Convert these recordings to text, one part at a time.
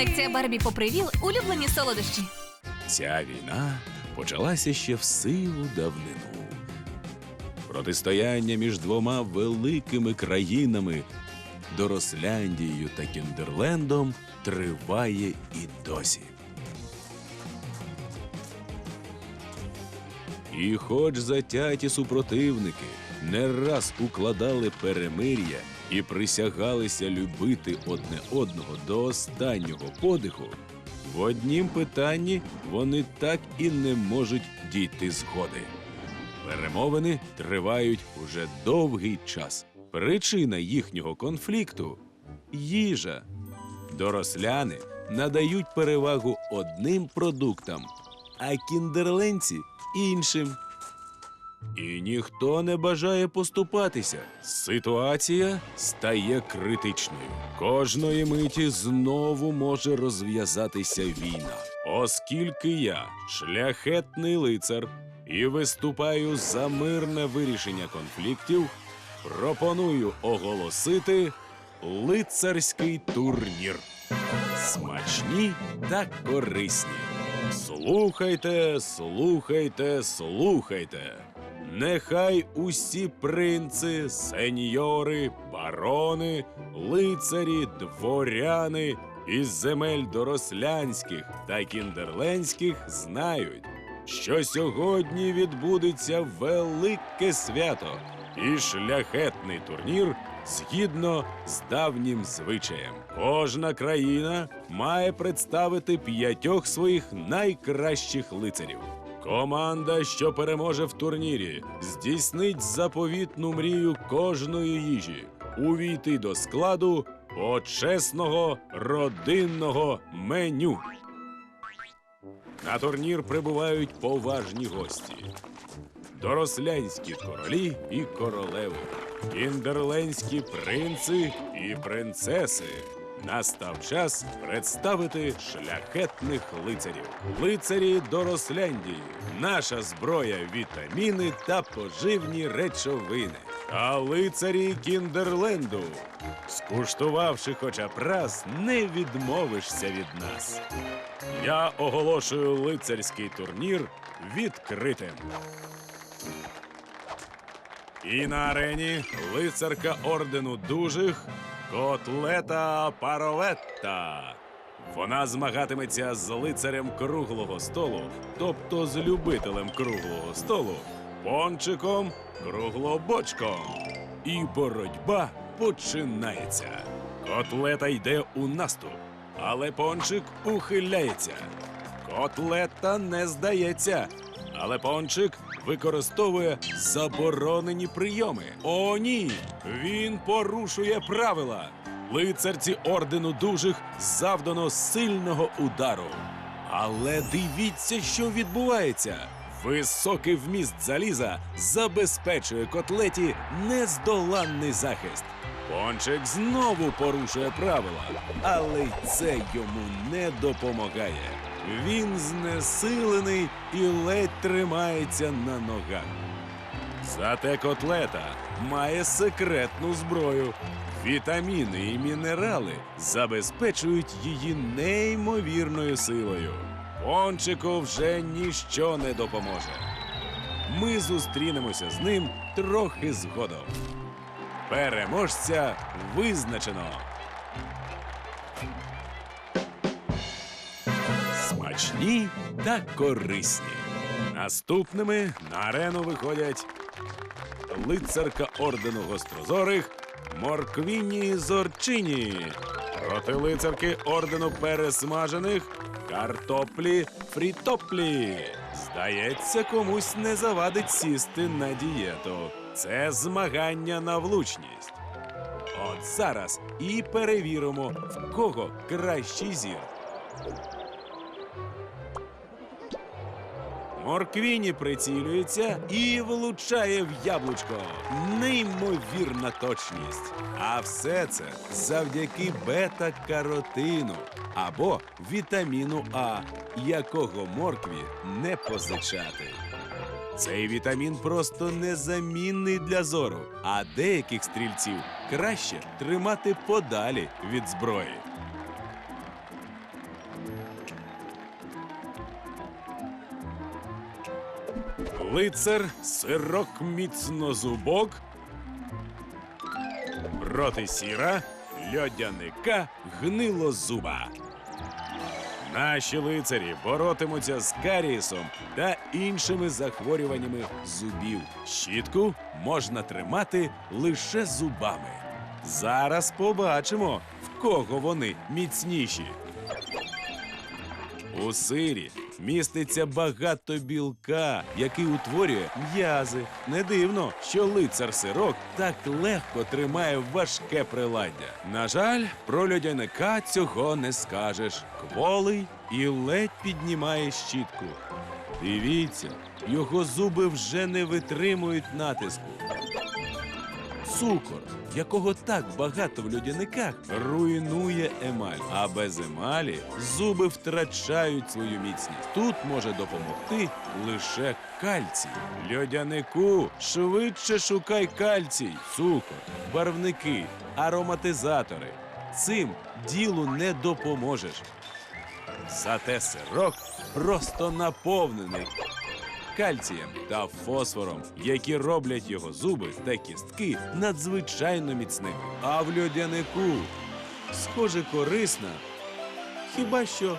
Колекція Барбі попривіл улюблені солодощі. Ця війна почалася ще в сиву давнину. Протистояння між двома великими країнами Доросляндією та Кіндерлендом триває і досі. І хоч затяті супротивники не раз укладали перемир'я і присягалися любити одне одного до останнього подиху, в однім питанні вони так і не можуть дійти згоди. Перемовини тривають уже довгий час. Причина їхнього конфлікту їжа. Доросляни надають перевагу одним продуктам, а кіндерленці іншим. І ніхто не бажає поступатися. Ситуація стає критичною. Кожної миті знову може розв'язатися війна. Оскільки я шляхетний лицар і виступаю за мирне вирішення конфліктів, пропоную оголосити лицарський турнір. Смачні та корисні. Слухайте, слухайте, слухайте. Нехай усі принци, сеньори, барони, лицарі, дворяни із земель дорослянських та кіндерленських знають, що сьогодні відбудеться велике свято і шляхетний турнір згідно з давнім звичаєм. Кожна країна має представити п'ятьох своїх найкращих лицарів. Команда, що переможе в турнірі, здійснить заповітну мрію кожної їжі увійти до складу почесного родинного меню. На турнір прибувають поважні гості дорослянські королі і королеви, кіндерленські принци і принцеси. Настав час представити шляхетних лицарів. Лицарі Доросляндії, наша зброя, вітаміни та поживні речовини. А лицарі Кіндерленду, скуштувавши хоча б раз, не відмовишся від нас. Я оголошую лицарський турнір відкритим. І на арені лицарка ордену дужих Котлета Пароветта. Вона змагатиметься з лицарем круглого столу, тобто з любителем круглого столу, пончиком круглобочком. І боротьба починається. Котлета йде у наступ, але пончик ухиляється. Котлета не здається, але пончик використовує заборонені прийоми. О, ні! Він порушує правила. Лицарці ордену дужих завдано сильного удару. Але дивіться, що відбувається. Високий вміст заліза забезпечує котлеті нездоланний захист. Пончик знову порушує правила, але й це йому не допомагає. Він знесилений і ледь тримається на ногах. Зате котлета має секретну зброю. Вітаміни і мінерали забезпечують її неймовірною силою. Пончику вже ніщо не допоможе. Ми зустрінемося з ним трохи згодом. Переможця визначено. Смачні та корисні. Наступними на арену виходять лицарка ордену гострозорих Морквіні Зорчині проти лицарки ордену пересмажених картоплі Фрітоплі. Здається, комусь не завадить сісти на дієту. Це змагання на влучність. От зараз і перевіримо, в кого кращий зір. Морквіні прицілюється і влучає в яблучко. Неймовірна точність. А все це завдяки бета-каротину або вітаміну А, якого моркві не позичати. Цей вітамін просто незамінний для зору, а деяких стрільців краще тримати подалі від зброї. Лицар сирок міцнозубок. Проти сіра льодяника гнилозуба. Наші лицарі боротимуться з карієсом та іншими захворюваннями зубів. Щітку можна тримати лише зубами. Зараз побачимо, в кого вони міцніші. У сирі міститься багато білка, який утворює м'язи. Не дивно, що лицар сирок так легко тримає важке приладдя. На жаль, про льодяника цього не скажеш. Кволий і ледь піднімає щітку. Дивіться, його зуби вже не витримують натиску. Цукор, якого так багато в льодяниках, руйнує емаль. А без емалі зуби втрачають свою міцність. Тут може допомогти лише кальцій. Льодянику швидше шукай кальцій, цукор, барвники, ароматизатори. Цим ділу не допоможеш. Зате сирок просто наповнений кальцієм та фосфором, які роблять його зуби та кістки надзвичайно міцними. А в льодянику, схоже, корисна, хіба що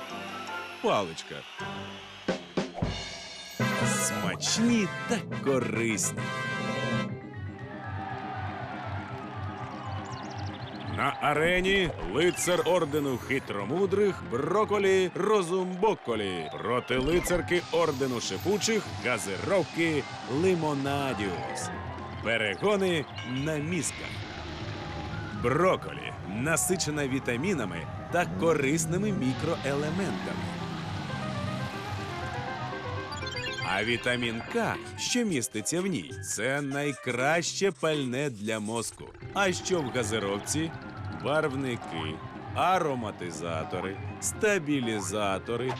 паличка. Смачні та корисні. На арені лицар ордену хитромудрих Броколі Розумбоколі проти лицарки ордену шипучих газировки Лимонадіус. Перегони на мізках. Броколі насичена вітамінами та корисними мікроелементами. А вітамін К, що міститься в ній, це найкраще пальне для мозку. А що в газировці? Барвники, ароматизатори, стабілізатори,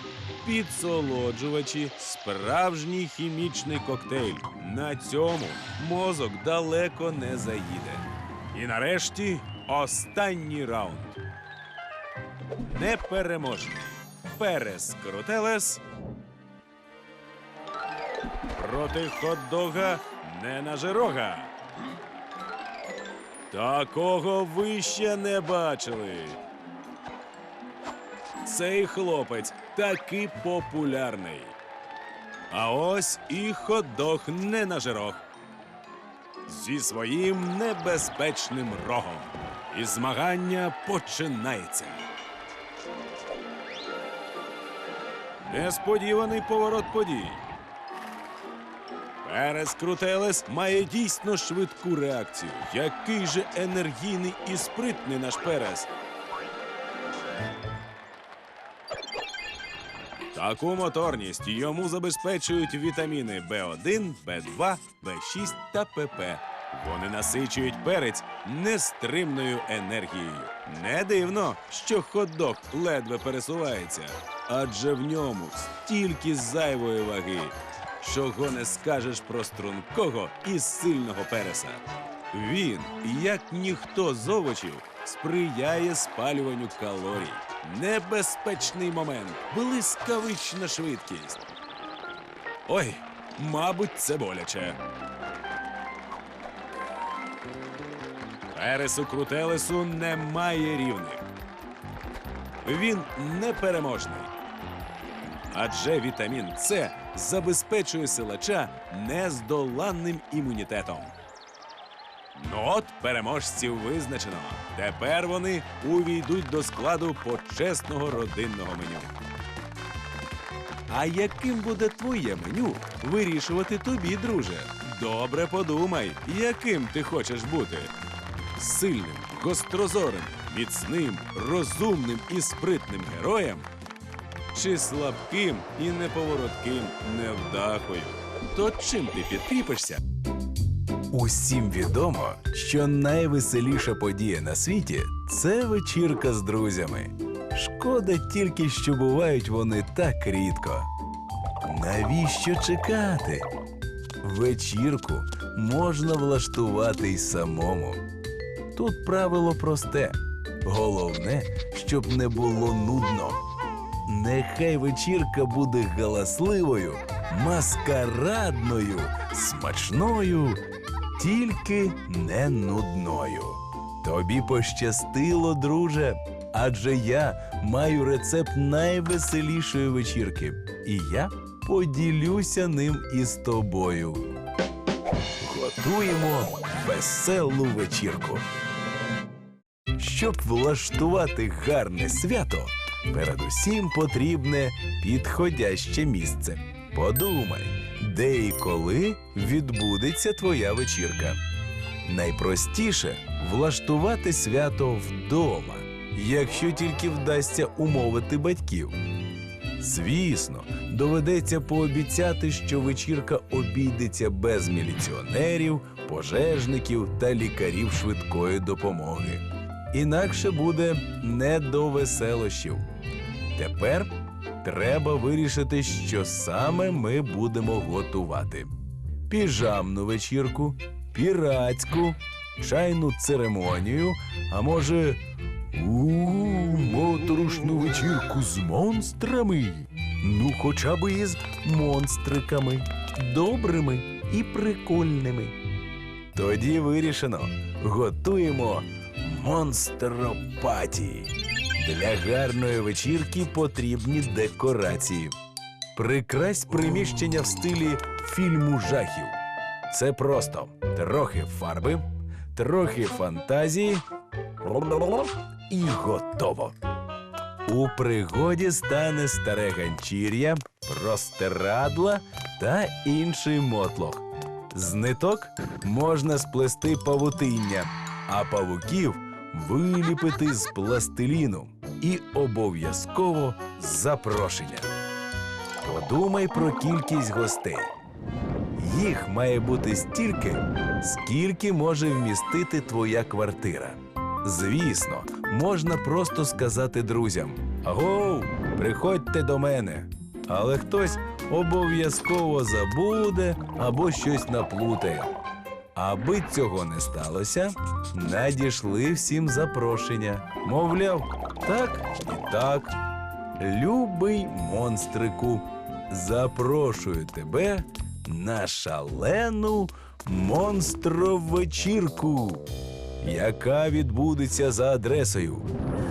підсолоджувачі, справжній хімічний коктейль. На цьому мозок далеко не заїде. І нарешті останній раунд. Непереможний. Перес Крутелес проти хот-дога ненажирога. Такого ви ще не бачили. Цей хлопець таки популярний. А ось і хот-дог ненажирог. Зі своїм небезпечним рогом. І змагання починається. Несподіваний поворот подій. Перес Крутелес має дійсно швидку реакцію. Який же енергійний і спритний наш Перес. Таку моторність йому забезпечують вітаміни В1, В2, В6 та ПП. Вони насичують перець нестримною енергією. Не дивно, що хот-дог ледве пересувається, адже в ньому стільки зайвої ваги, чого не скажеш про стрункого і сильного переса. Він, як ніхто з овочів, сприяє спалюванню калорій. Небезпечний момент, блискавична швидкість. Ой, мабуть, це боляче. Пересу Крутелесу немає рівних. Він непереможний. Адже вітамін С забезпечує силача нездоланним імунітетом. Ну от переможців визначено. Тепер вони увійдуть до складу почесного родинного меню. А яким буде твоє меню вирішувати тобі, друже? Добре подумай, яким ти хочеш бути. Сильним, гострозорим, міцним, розумним і спритним героєм чи слабким і неповоротким невдахою. То чим ти підкріпишся? Усім відомо, що найвеселіша подія на світі це вечірка з друзями. Шкода тільки, що бувають вони так рідко. Навіщо чекати? Вечірку можна влаштувати й самому. Тут правило просте: головне, щоб не було нудно. Нехай вечірка буде галасливою, маскарадною, смачною, тільки не нудною. Тобі пощастило, друже, адже я маю рецепт найвеселішої вечірки, і я поділюся ним із тобою. Готуємо веселу вечірку. Щоб влаштувати гарне свято, передусім потрібне підходяще місце. Подумай, де і коли відбудеться твоя вечірка. Найпростіше влаштувати свято вдома, якщо тільки вдасться умовити батьків. Звісно, доведеться пообіцяти, що вечірка обійдеться без міліціонерів, пожежників та лікарів швидкої допомоги. Інакше буде не до веселощів. Тепер треба вирішити, що саме ми будемо готувати: піжамну вечірку, піратську, чайну церемонію, а може, у моторошну вечірку з монстрами. Ну, хоча б із монстриками, добрими і прикольними. Тоді вирішено. Готуємо монстропаті. Для гарної вечірки потрібні декорації. Прикрась приміщення в стилі фільму жахів. Це просто трохи фарби, трохи фантазії і готово. У пригоді стане старе ганчір'я, простирадла та інший мотлох. З ниток можна сплести павутиння, а павуків виліпити з пластиліну і обов'язково запрошення. Подумай про кількість гостей. Їх має бути стільки, скільки може вмістити твоя квартира. Звісно, можна просто сказати друзям: Агоу, приходьте до мене. Але хтось обов'язково забуде або щось наплутає. Аби цього не сталося, надійшли всім запрошення. Мовляв, так і так. Любий монстрику, запрошую тебе на шалену монстровечірку, яка відбудеться за адресою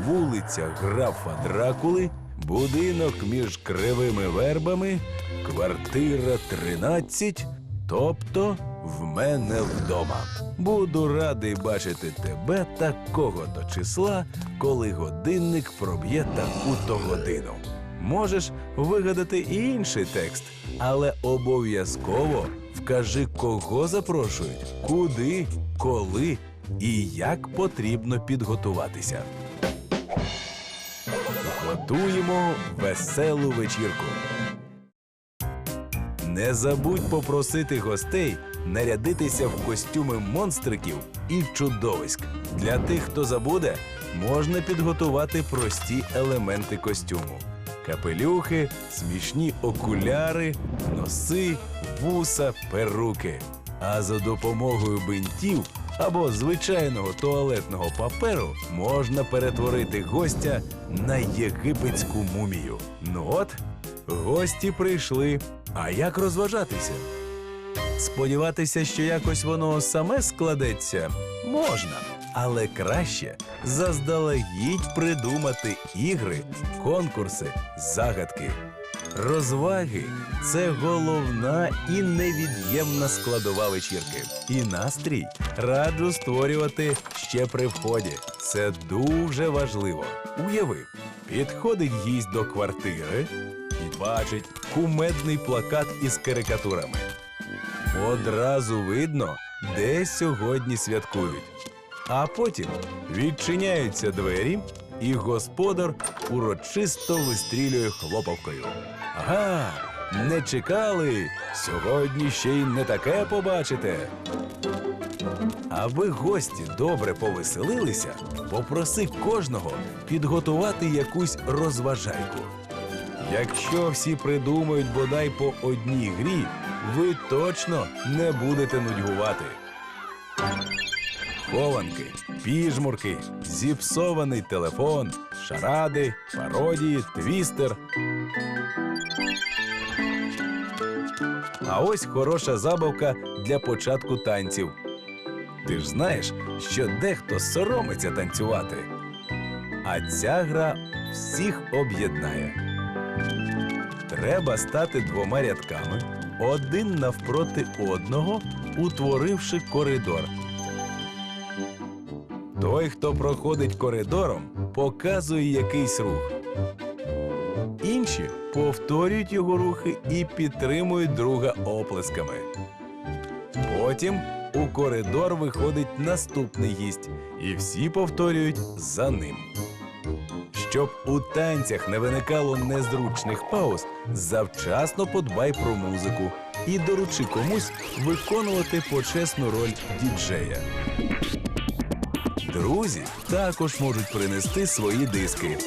вулиця Графа Дракули, будинок між кривими вербами, квартира 13, тобто в мене вдома. Буду радий бачити тебе такого-то числа, коли годинник проб'є таку-то годину. Можеш вигадати і інший текст, але обов'язково вкажи, кого запрошують, куди, коли і як потрібно підготуватися. Готуємо веселу вечірку. Не забудь попросити гостей нарядитися в костюми монстриків і чудовиськ. Для тих, хто забуде, можна підготувати прості елементи костюму: капелюхи, смішні окуляри, носи, вуса, перуки. А за допомогою бинтів або звичайного туалетного паперу можна перетворити гостя на єгипетську мумію. Ну от, гості прийшли. А як розважатися? Сподіватися, що якось воно саме складеться, можна, але краще заздалегідь придумати ігри, конкурси, загадки. Розваги це головна і невід'ємна складова вечірки. І настрій раджу створювати ще при вході. Це дуже важливо. Уяви, підходить гість до квартири і бачить кумедний плакат із карикатурами. Одразу видно, де сьогодні святкують. А потім відчиняються двері, і господар урочисто вистрілює хлопавкою. Ага, не чекали. Сьогодні ще й не таке побачите. Аби гості добре повеселилися, попроси кожного підготувати якусь розважайку. Якщо всі придумають бодай по одній грі, ви точно не будете нудьгувати. схованки, піжмурки, зіпсований телефон, шаради, пародії, твістер. А ось хороша забавка для початку танців. Ти ж знаєш, що дехто соромиться танцювати. А ця гра всіх об'єднає. Треба стати двома рядками, один навпроти одного, утворивши коридор. Той, хто проходить коридором, показує якийсь рух. Інші повторюють його рухи і підтримують друга оплесками. Потім у коридор виходить наступний гість, і всі повторюють за ним. Щоб у танцях не виникало незручних пауз, завчасно подбай про музику і доручи комусь виконувати почесну роль діджея. Друзі також можуть принести свої диски.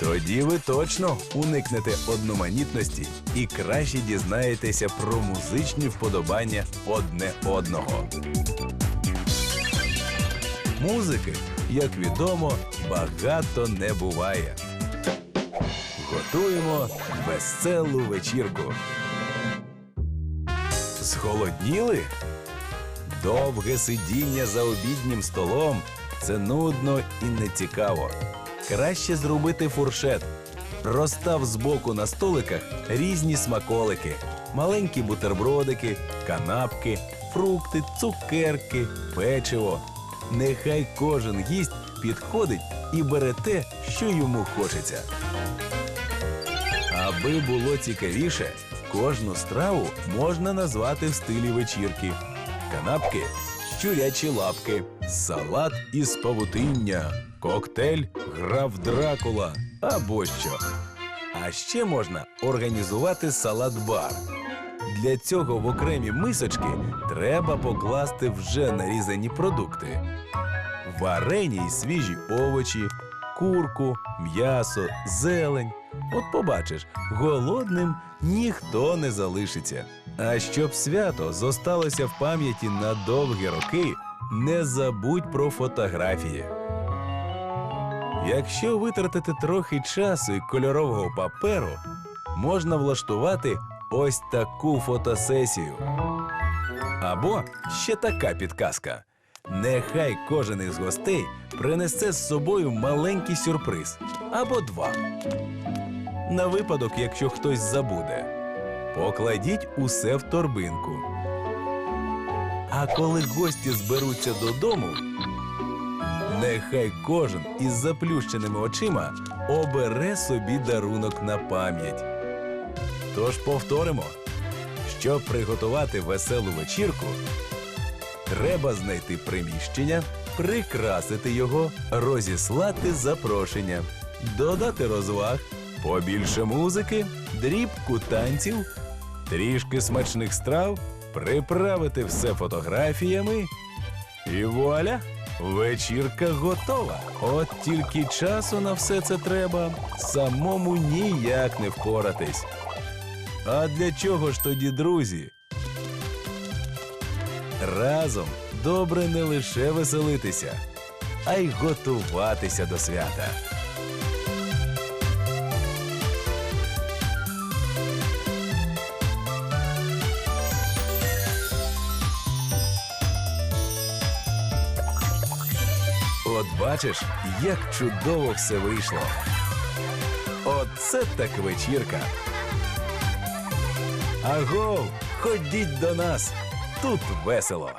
Тоді ви точно уникнете одноманітності і краще дізнаєтеся про музичні вподобання одне одного. Музики, як відомо, багато не буває. Готуємо веселу вечірку. Зголодніли? Довге сидіння за обіднім столом це нудно і нецікаво. Краще зробити фуршет. Розстав збоку на столиках різні смаколики, маленькі бутербродики, канапки, фрукти, цукерки, печиво. Нехай кожен гість підходить і бере те, що йому хочеться. Аби було цікавіше, кожну страву можна назвати в стилі вечірки. Канапки щурячі лапки, салат із павутиння, коктейль граф Дракула або що. А ще можна організувати салат-бар. Для цього в окремі мисочки треба покласти вже нарізані продукти: варені й свіжі овочі, курку, м'ясо, зелень. От побачиш, голодним ніхто не залишиться. А щоб свято зосталося в пам'яті на довгі роки, не забудь про фотографії. Якщо витратити трохи часу і кольорового паперу, можна влаштувати ось таку фотосесію. Або ще така підказка. Нехай кожен із гостей принесе з собою маленький сюрприз або два. На випадок, якщо хтось забуде, покладіть усе в торбинку. А коли гості зберуться додому, нехай кожен із заплющеними очима обере собі дарунок на пам'ять. Тож повторимо, щоб приготувати веселу вечірку, треба знайти приміщення, прикрасити його, розіслати запрошення, додати розваг, побільше музики, дрібку танців, трішки смачних страв, приправити все фотографіями. І вуаля! Вечірка готова. От тільки часу на все це треба, самому ніяк не впоратись. А для чого ж тоді, друзі? Разом добре не лише веселитися, а й готуватися до свята. От бачиш, як чудово все вийшло. Оце так вечірка. Агов, ходіть до нас. Тут весело.